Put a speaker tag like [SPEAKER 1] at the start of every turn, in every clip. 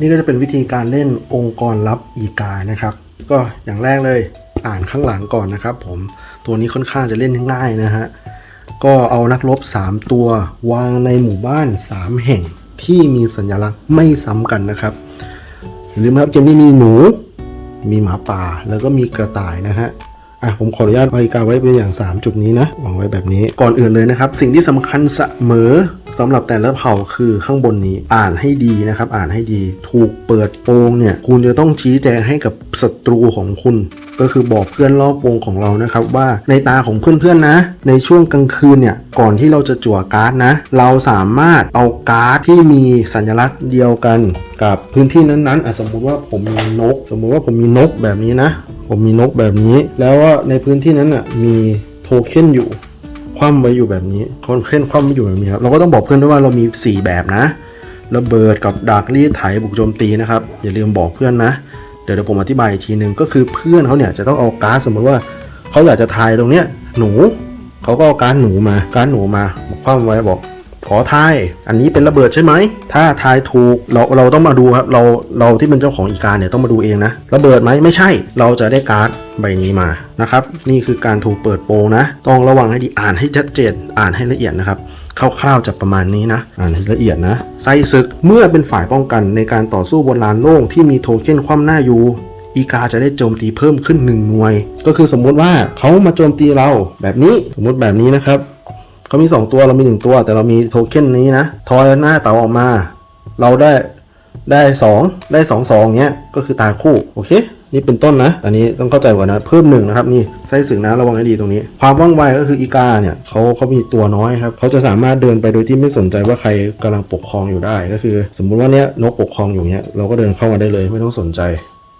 [SPEAKER 1] นี่ก็จะเป็นวิธีการเล่นองค์กรลับอีกานะครับ ก็อย่างแรกเลยอ่านข้างหลังก่อนนะครับ ผมตัวนี้ค่อนข้างจะเล่นง่ายนะฮะก็เอานักรบ 3 ตัววางในหมู่บ้าน 3 แห่งที่มีสัญลักษณ์ไม่ซ้ำกันนะครับอย่าลืมครับเกมนี้มีหนู มีหมาป่าแล้วก็มีกระต่ายนะฮะอะผมขออนุญาตเอาอีกาไว้เป็นอย่าง 3 จุดนี้นะวางไว้แบบนี้ก่อนอื่นเลยนะครับ สิ่งที่สำคัญเสมอ สำหรับแต่ละเผ่าคือข้างบนนี้อ่านให้ดีนะครับ อ่านให้ดี ถูกเปิดโปงเนี่ย คุณจะต้องชี้แจงให้กับศัตรูของคุณ ก็คือบอกเพื่อนรอบวงของเรานะครับว่าในตาของเพื่อนๆนะ ในช่วงกลางคืนเนี่ย ก่อนที่เราจะจั่วการ์ดนะ เราสามารถเอาการ์ดที่มีสัญลักษณ์เดียวกันกับพื้นที่นั้นๆอะสมมุติว่าผมมีนก สมมุติว่าผมมีนกแบบนี้นะ ผมมีนกแบบนี้ แล้วว่าในพื้นที่นั้นอะมีโทเค็นอยู่ คว่ำไว้อยู่แบบนี้โทเค็นคว่ำไว้อยู่แบบนี้ครับเราก็ต้องบอกเพื่อนด้วยว่าเรามี 4 แบบนะระเบิดกับดักรีดไถบุกโจมตีนะครับอย่าลืมบอกเพื่อนนะ เดี๋ยวเดี๋ยวผมอธิบายอีกทีหนึ่งก็คือเพื่อนเขาเนี่ยจะต้องเอาการ์ดสมมติว่าเขาอยากจะทายตรงเนี้ยหนูเขาก็เอาการ์หนูมาการหนูมาคว่ำไว้บอก ขอทาย อันนี้เป็นระเบิดใช่ไหม ถ้าทายถูกเราเราต้องมาดูครับ เราเราที่เป็นเจ้าของอีการเนี่ยต้องมาดูเองนะ ระเบิดไหมไม่ใช่ เราจะได้การ์ดใบนี้มานะครับ นี่คือการถูกเปิดโปงนะ ต้องระวังให้ดีอ่านให้ชัดเจนอ่านให้ละเอียดนะครับคร่าวๆจะประมาณนี้นะ อ่านให้ละเอียดนะไส้ศึกเมื่อเป็นฝ่ายป้องกันในการต่อสู้บนลานโล่งที่มีโทเค็นคว่ำหน้าอยู่อีกาจะได้โจมตีเพิ่มขึ้นหนึ่งหน่วย ก็คือสมมุติว่าเขามาโจมตีเราแบบนี้สมมุติแบบนี้นะครับ เขามี 2 ตัวเรามี 1 ตัว แต่เรามีโทเค็นนี้นะทอยหน้าเต๋าออกมา เราได้ได้ 2 ได้ 2 2เนี้ยก็คือตาคู่โอเค นี่เป็นต้นนะ อันนี้ต้องเข้าใจก่อนนะ เพิ่มหนึ่งนะครับนี่ไส้สึกนะระวังให้ดีตรงนี้ ความว่องไวก็คืออีกาเนี่ยเขาเขามีตัวน้อยครับเขาจะสามารถเดินไปโดยที่ไม่สนใจว่าใครกำลังปกครองอยู่ได้ ก็คือ สมมุติว่าเนี้ยนกปกครองอยู่เนี้ยเราก็เดินเข้ามาได้เลยไม่ต้องสนใจ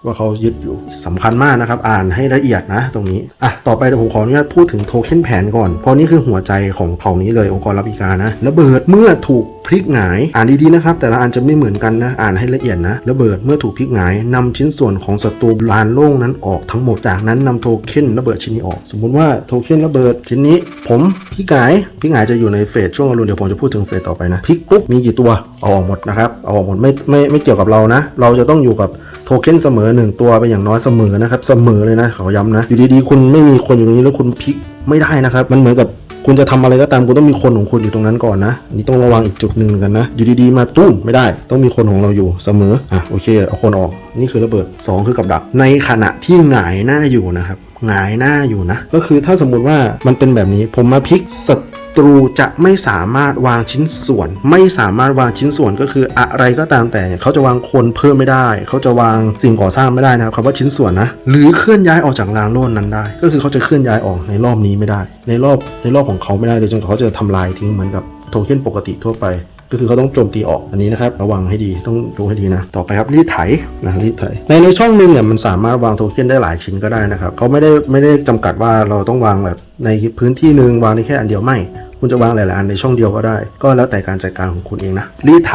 [SPEAKER 1] ว่าเขายึดอยู่สำคัญมากนะครับ อ่านให้ละเอียดนะตรงนี้ อะ ต่อไปเดี๋ยวผมขออนุญาตพูดถึงโทเค็นแผนก่อน เพราะนี่คือหัวใจของเผ่านี้เลยองค์กรรับอีกานะระเบิดเมื่อถูกพลิกหงาย อ่านดีๆนะครับ แต่ละอันจะไม่เหมือนกันนะ อ่านให้ละเอียดนะระเบิดเมื่อถูกพลิกหงายนำชิ้นส่วนของศัตรูลานโล่งนั้นออกทั้งหมดจากนั้นนำโทเค็นระเบิดชิ้นนี้ออก สมมุติว่าโทเค็นระเบิดชิ้นนี้ ผมพลิกหงายพลิกหงายจะอยู่ในเฟสช่วงอรุณเดี๋ยวผมจะพูดถึงเฟสต่อไปนะพลิกปุ๊บมีกี่ตัวเอาออกหมดนะครับเอาออกหมดไม่ไม่ไม่เกี่ยวกับเรานะ เราจะต้องอยู่กับ โทเค็นเสมอหนึ่งตัวไปอย่างน้อยเสมอนะครับเสมอเลยนะขอย้ำนะอยู่ดีๆคุณไม่มีคนอยู่ตรงนี้แล้วคุณพลิกไม่ได้นะครับมันเหมือนกับคุณจะทำอะไรก็ตามคุณต้องมีคนของคุณอยู่ตรงนั้นก่อนนะอันนี่ต้องระวังอีกจุดหนึ่งกันนะ อยู่ดีๆมาตุ้มไม่ได้ ต้องมีคนของเราอยู่เสมออะโอเคเอาคนออก นี่คือระเบิด 2 คือกับดัก ในขณะที่หงายหน้าอยู่นะครับหงายหน้าอยู่นะ ก็คือถ้าสมมุติว่ามันเป็นแบบนี้ผมมาพลิกศัตรูจะไม่สามารถวางชิ้นส่วน ไม่สามารถวางชิ้นส่วนก็คืออะไรก็ตามแต่เนี่ยเขาจะวางคนเพิ่มไม่ได้ เขาจะวางสิ่งก่อสร้างไม่ได้นะครับคำว่าชิ้นส่วนนะ หรือเคลื่อนย้ายออกจากรางโล่นนั้นได้ ก็คือเขาจะเคลื่อนย้ายออกในรอบนี้ไม่ได้ ในรอบในรอบของเขาไม่ได้เลยจนเขาจะทำลายทิ้งเหมือนกับโทเค็นปกติทั่วไป ก็คือเขาต้องโจมตีออกอันนี้นะครับระวังให้ดีต้องดูให้ดีนะ ต่อไปครับรีดไถนะรีดไถในในช่องหนึงเนี่ยมันสามารถวางโทเค็นได้หลายชิ้นก็ได้นะครับเขาไม่ได้ไม่ได้จำกัดว่าเราต้องวางแบบในพื้นที่หนึ่งวางได้แค่อันเดียวไม่คุณจะวางหลายๆอันในช่องเดียวก็ได้ ก็แล้วแต่การจัดการของคุณเองนะรีดไถ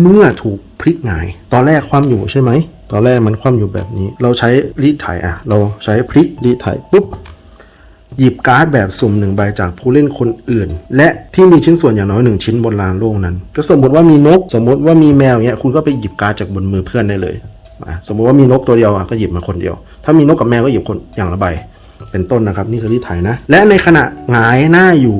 [SPEAKER 1] เมื่อถูกพลิกหงาย ตอนแรกคว่ำอยู่ใช่ไหมตอนแรกมันคว่ำอยู่แบบนี้ เราใช้รีดไถอะ เราใช้พลิกรีดไถปุ๊บ หยิบการ์ดแบบสุ่มหนึ่งใบจากผู้เล่นคนอื่น และที่มีชิ้นส่วนอย่างน้อยหนึ่งชิ้นบนลานโล่งนั้นก็สมมติว่ามีนก สมมติว่ามีแมวเงี้ยคุณก็ไปหยิบการ์ดจากบนมือเพื่อนได้เลยสมมติว่ามีนกตัวเดียวอะก็หยิบมาคนเดียว ถ้ามีนกกับแมวก็หยิบคนอย่างละใบเป็นต้นนะครับ นี่คือที่ถ่ายนะ และในขณะหงายหน้าอยู่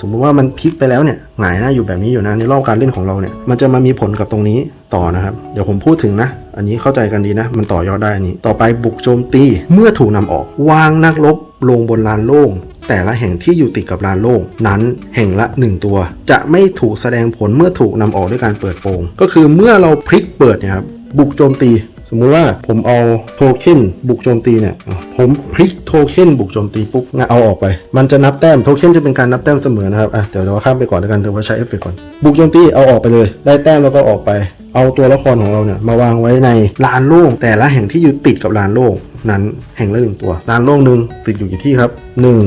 [SPEAKER 1] สมมุติว่ามันพลิกไปแล้วเนี่ยหงายหน้าอยู่แบบนี้อยู่นะในรอบการเล่นของเราเนี่ยมันจะมามีผลกับตรงนี้ต่อนะครับ เดี๋ยวผมพูดถึงนะ อันนี้เข้าใจกันดีนะ มันต่อยอดได้อันนี้ ต่อไปบุกโจมตีเมื่อถูกนำออก วางนักรบ ลงบนลานโล่ง แต่ละแห่งที่อยู่ติดกับลานโล่งนั้นแห่งละ 1 ตัว จะไม่ถูกแสดงผลเมื่อถูกนำออกด้วยการเปิดโปงก็คือเมื่อเราพลิกเปิดเนี่ยครับบุกโจมตีสมมุติว่าผมเอาโทเค็นบุกโจมตีเนี่ย ผมพลิกโทเค็นบุกโจมตีปุ๊บงเอาออกไป มันจะนับแต้มโทเค็นจะเป็นการนับแต้มเสมอนะครับ อะเดี๋ยวเราข้ามไปก่อนแล้วกันเดี๋ยวว่าใช้เอฟเฟกต์ก่อน บุกโจมตีเอาออกไปเลย ได้แต้มแล้วก็ออกไป เอาตัวละครของเราเนี่ยมาวางไว้ในลานโล่งแต่ละแห่งที่อยู่ติดกับลานโล่ง นั้นแห่งละหนึ่งตัวลานโล่งหนึ่งติดอยู่กี่ที่ครับหนึ่ง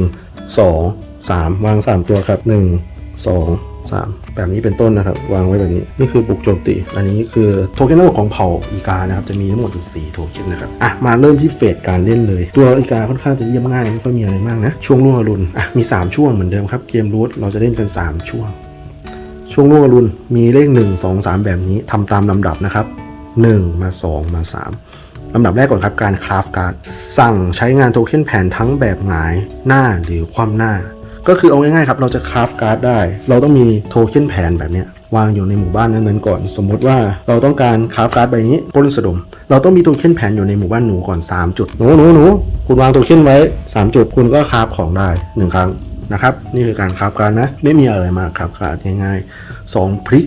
[SPEAKER 1] สองสามวางสามตัวครับหนึ่งสองสามแบบนี้เป็นต้นนะครับ วางไว้แบบนี้ นี่คือบุกโจมตี อันนี้คือโทเค็นทั้งหมดของเผ่าอีกานะครับจะมีทั้งหมดอยู่4โทเค็นนะครับอะมาเริ่มที่เฟสการเล่นเลย ตัวอีกาค่อนข้างจะเยี่ยมง่ายไม่ค่อยมีอะไรมากนะ ช่วงรุ่งอรุณอะมี 3 ช่วงเหมือนเดิมครับเกมรูทเราจะเล่นกัน 3 ช่วง ช่วงรุ่งอรุณมีเลข 1 2 3 แบบนี้ทำตามลำดับนะครับ 1 มา 2 มา 3 ลำดับแรกก่อนครับการคราฟการ์ดสั่งใช้งานโทเค็นแผนทั้งแบบหงายหน้าหรือคว่ำหน้า ก็คือเอาง่ายๆครับเราจะคราฟการ์ดได้ เราต้องมีโทเค็นแผนแบบนี้วางอยู่ในหมู่บ้านนั้นๆก่อน สมมติว่าเราต้องการคราฟการ์ดใบนี้ปล้นสะดม เราต้องมีโทเค็นแผนอยู่ในหมู่บ้านหนูก่อน 3 จุดหนูหนูหนูคุณวางโทเค็นไว้ 3 จุดคุณก็คราฟของได้ 1 ครั้งนะครับนี่คือการคราฟการ์ดนะไม่มีอะไรมากคราฟการ์ดง่ายๆ2พลิก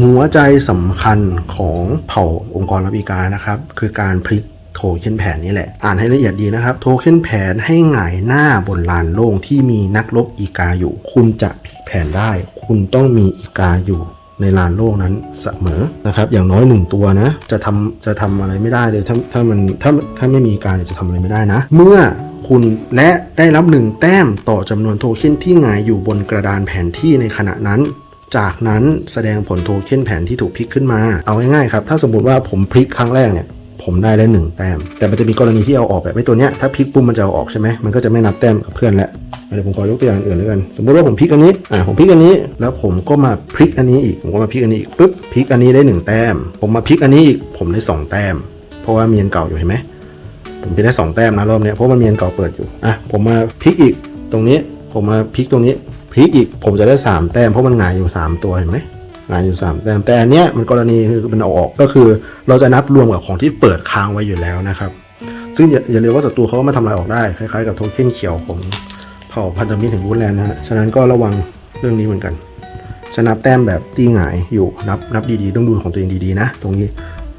[SPEAKER 1] หัวใจสำคัญของเผ่าองค์กรรับอีกานะครับ คือการพลิกโทเค็นแผนนี่แหละ อ่านให้ละเอียดดีนะครับ โทเค็นแผนให้หงายหน้าบนลานโล่งที่มีนักรบอีกาอยู่ คุณจะพลิกแผนได้ คุณต้องมีอีกาอยู่ในลานโล่งนั้นเสมอนะครับ อย่างน้อยหนึ่งตัวนะจะทำจะทำอะไรไม่ได้เลยถ้าถ้ามันถ้าถ้าไม่มีการจะทำอะไรไม่ได้นะ เมื่อคุณและได้รับหนึ่งแต้มต่อจำนวนโทเค็นที่หงายอยู่บนกระดานแผนที่ในขณะนั้น จากนั้นแสดงผลโทเค็นแผนที่ถูกพลิกขึ้นมา เอาง่ายๆครับ ถ้าสมมติว่าผมพลิกครั้งแรกเนี่ยผมได้ได้วหนึ่งแต้ม แต่มันจะมีกรณีที่เอาออกแบบไอ้ตัวเนี้ยถ้าพลิกปุ๊บมันจะเอาออกใช่ไหมมันก็จะไม่นับแต้มกับเพื่อนแล้วเดี๋ยวผมขอยกตัวอย่างอื่นแล้วกัน สมมติว่าผมพลิกอันนี้ อ่า ผมพลิกอันนี้ แล้วผมก็มาพลิกอันนี้อีก ผมก็มาพลิกอันนี้อีกปุ๊บ พลิกอันนี้ได้หนึ่งแต้ม ผมมาพลิกอันนี้อีก ผมได้สองแต้ม เพราะว่ามีอันเก่าอยู่เห็นไหม ผมไปได้สองแต้มนะรอบเนี้ย เพราะมันมีอันเก่าเปิดอยู่ อะ ผมมาพลิกอีก ตรงนี้ ผมมาพลิกตรงนี้ ลิกอีกผมจะได้สามแต้มเพราะมันหงายอยู่สามตัวเห็นไหมหงายอยู่สามแต้มแต่อันเนี้ยมันกรณีคือมันเอาออกก็คือ เราจะนับรวมกับของที่เปิดค้างไว้อยู่แล้วนะครับ ซึ่งอย่าอย่าลืมว่าศัตรูเขาก็มาทำลายออกได้คล้ายๆกับโทเค็นเขียวของเผ่าพันธมิตรแห่งวูดแลนด์นะฮะฉะนั้นก็ระวังเรื่องนี้เหมือนกันจะนับแต้มแบบตีหงายอยู่นับนับดีๆ ต้องดูของตัวเองดีๆนะ ตรงนี้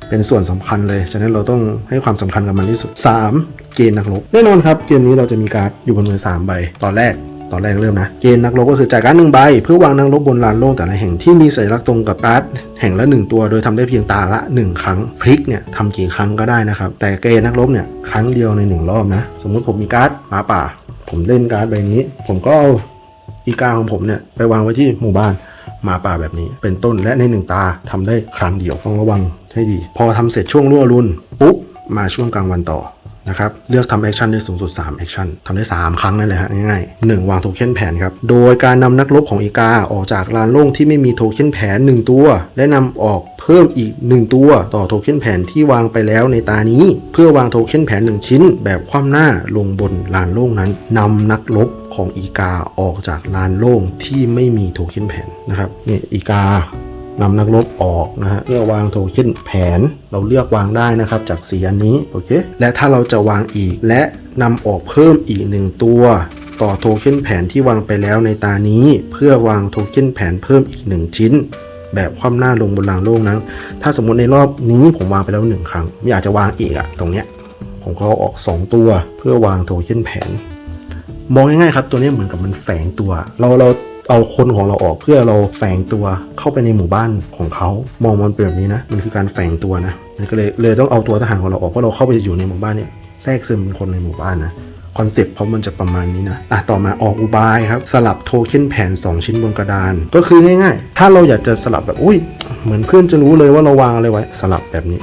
[SPEAKER 1] เป็นส่วนสำคัญเลย ฉะนั้นเราต้องให้ความสำคัญกับมันที่สุด 3. เกณฑ์นักรบแน่นอนครับ เกมนี้เราจะมีการ์ดอยู่บนมือ3ใบตอนแรก ตอนแรกเริ่มนะ เกณฑ์นักรบก็คือจ่ายการ์ดหนึ่งใบ เพื่อวางนักรบบนลานโล่งแต่ละแห่งที่มีสัญลักษณ์ตรงกับการ์ดแห่งละ 1 ตัว โดยทำได้เพียงตาละ 1 ครั้งพลิกเนี่ยทำกี่ครั้งก็ได้นะครับ แต่เกณฑ์นักรบเนี่ยครั้งเดียวใน 1 รอบนะ สมมุติผมมีการ์ดหมาป่า ผมเล่นการ์ดใบนี้ ผมก็เอาอีกาของผมเนี่ยไปวางไว้ที่หมู่บ้านหมาป่าแบบนี้ เป็นต้นและในหนึ่งตาทำได้ครั้งเดียวต้องระวังให้ดี พอทำเสร็จช่วงรั่วรุนปุ๊บมาช่วงกลางวันต่อ นะครับ เลือกทำแอคชั่นได้สูงสุด3แอคชั่นทำได้ 3 ครั้งนั่นแหละฮะง่ายๆ1วางโทเค็นแผนครับ โดยการนำนักรบของอีกาออกจากลานโล่งที่ไม่มีโทเค็นแผน 1 ตัว และนำออกเพิ่มอีก 1 ตัวต่อโทเค็นแผนที่วางไปแล้วในตานี้ เพื่อวางโทเค็นแผน 1 ชิ้น แบบคว่ำหน้าลงบนลานโล่งนั้นนำนักรบของอีกาออกจากลานโล่งที่ไม่มีโทเค็นแผนนะครับนี่อีกา นำนักรบออกนะฮะเพื่อวางโทเค็นแผนเราเลือกวางได้นะครับจากสีอันนี้โอเคและถ้าเราจะวางอีกและนำออกเพิ่มอีกหนึ่งตัวต่อโทเค็นแผนที่วางไปแล้วในตานี้ เพื่อวางโทเค็นแผนเพิ่มอีกหนึ่งชิ้น แบบคว่ำหน้าลงบนรางโล่งนั้นถ้าสมมติในรอบนี้ผมวางไปแล้วหนึ่งครั้ง ไม่อยากจะวางอีกอะตรงเนี้ยผมก็เอาออก 2 ตัวเพื่อวางโทเค็นแผน มองง่ายๆครับ ตัวนี้เหมือนกับมันแฝงตัว เราเรา เอาคนของเราออกเพื่อเราแฝงตัวเข้าไปในหมู่บ้านของเขามองมันเป็นแบบนี้นะ มันคือการแฝงตัวนะมันก็เลยเลยต้องเอาตัวทหารของเราออกเพราะเราเข้าไปอยู่ในหมู่บ้านเนี่ยแทรกซึมเป็นคนในหมู่บ้านนะคอนเซปต์เพราะมันจะประมาณนี้นะ อะ ต่อมาออกอุบายครับ สลับโทเค็นแผน2 ชิ้นบนกระดาน ก็คือง่ายๆ ถ้าเราอยากจะสลับแบบ อุ้ย เหมือนเพื่อนจะรู้เลยว่าเราวางอะไรไว้ สลับแบบนี้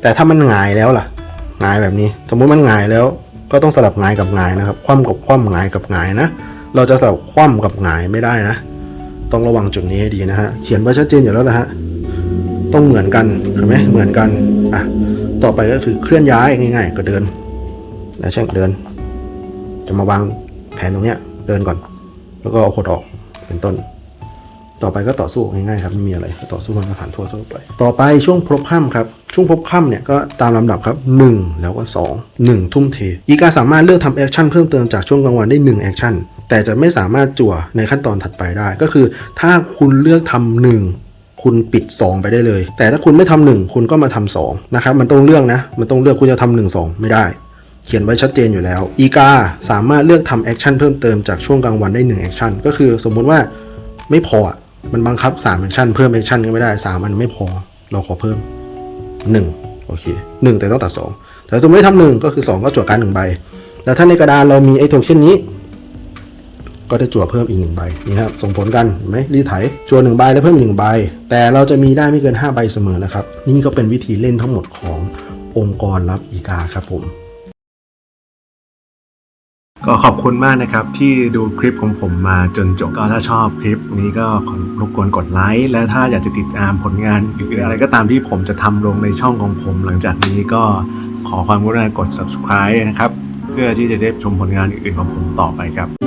[SPEAKER 1] แต่ถ้ามันหงายแล้วล่ะ หงายแบบนี้ สมมติมันหงายแล้ว ก็ต้องสลับหงายกับหงายนะครับ คว่ำกับคว่ำหงายกับหงายนะ เราจะสลับคว่ำกับหงายไม่ได้นะ ต้องระวังจุดนี้ให้ดีนะฮะ เขียนไว้ชัดเจนอยู่แล้วนะฮะ ต้องเหมือนกันเห็นไหมเหมือนกันอะต่อไปก็คือเคลื่อนย้ายง่ายๆ ก็เดินนะช่นเดิน จะมาวางแผนตรงเนี้ยเดินก่อน แล้วก็เอาขดออกเป็นต้น ต่อไปก็ต่อสู้ง่ายๆครับไม่มีอะไรต่อสู้มาตรฐานทั่วทั่วไป ต่อไปช่วงพบค่ำครับ ช่วงพบค่ำเนี่ยก็ตามลำดับครับ 1 แล้วก็ 2 1 ทุ่มเท อีกาสามารถเลือกทำแอคชั่นเพิ่มเติมจากช่วงกลางวันได้ 1 แอคชั่น แต่จะไม่สามารถจั่วในขั้นตอนถัดไปได้ ก็คือ ถ้าคุณเลือกทำหนึ่งคุณปิด 2 ไปได้เลย แต่ถ้าคุณไม่ทำหนึ่งคุณก็มาทำสองนะครับ มันต้องเลือกนะ มันต้องเลือกคุณจะทำหนึ่งสองไม่ได้ เขียนไว้ชัดเจนอยู่แล้ว อีกาสามารถเลือกทำแอคชั่นเพิ่มเติมจากช่วงกลางวันได้1แอคชั่นก็คือสมมุติว่าไม่พออะ มันบังคับ3แอคชั่นเพิ่มแอคชั่นก็ไม่ได้3มันไม่พอ เราขอเพิ่ม 1 โอเค 1 แต่ต้องตัด 2 แต่สมมติทำหนึ่งก็คือ 2 ก็จั่วการหนึ่งใบ แล้วถ้าในกระดานเรามีไอ้โทเค็นนี้ ก็จะจั่วเพิ่มอีกหนึ่งใบนี่ครับส่งผลกันเห็นไหมรีไถจั่วหนึ่งใบแล้วเพิ่มอีกหนึ่งใบ แต่เราจะมีได้ไม่เกิน 5 ใบเสมอนะครับ นี่ก็เป็นวิธีเล่นทั้งหมดขององค์กรลับอีกาครับผม ก็ขอบคุณมากนะครับที่ดูคลิปของผมมาจนจบก็ถ้าชอบคลิปนี้ก็ขอรบกวนกดไลค์และถ้าอยากจะติดตามผลงานหรืออะไรก็ตามที่ผมจะทำลงในช่องของผม หลังจากนี้ก็ขอความกรุณากด subscribe นะครับ เพื่อที่จะได้ชมผลงานอื่นๆของผมต่อไปครับ